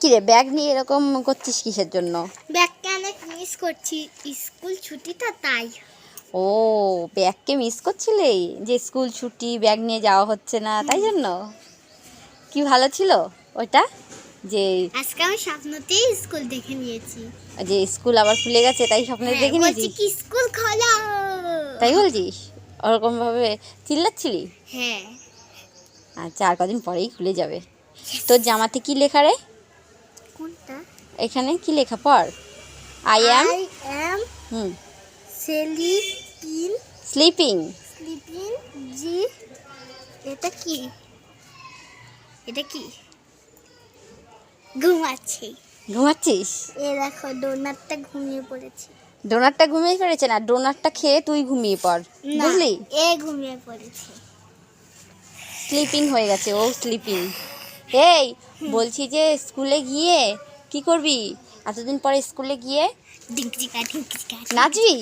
কিরে ব্যাগ নিয়ে এরকম করছিস কিসের জন্য? ব্যাগকে অনেক মিস করছি। স্কুল ছুটি তো তাই। ও ব্যাগকে মিস করছিলে? যে স্কুল ছুটি ব্যাগ নিয়ে যাওয়া হচ্ছে না তাই জন্য? কি ভালো ছিল ওইটা? যে আজকে আমি স্বপ্নতেই স্কুল দেখে নিয়েছি। যে স্কুল আবার খুলে গেছে তাই স্বপ্নে হ্যাঁ, দেখে নিয়েছি কি স্কুল খোলা! তাই বলছিস? ওরকম ভাবে চিল্লাচ্ছিলি? হ্যাঁ। আচ্ছা আর কদিন পরেই খুলে যাবে। তোর জামাতে কি লেখা রে? কোনটা? এখানে কি লেখা? পড় I am I am hmm. Sleeping sleeping sleeping জি। এটা কি? এটা কি? ঘুমাচ্ছি। ঘুমাচ্ছিস? এ দেখো ডোনারটা ঘুমিয়ে পড়েছে। ডোনারটা ঘুমিয়ে পড়েছে না? ডোনারটা খেয়ে তুই ঘুমিয়ে পড়। বুঝলি? এ ঘুমিয়ে পড়েছে। স্লিপিং হয়ে গেছে ও স্লিপিং এই বলছি যে স্কুলে গিয়ে কি করবি? এতদিন পরে স্কুলে গিয়ে? নাচবি?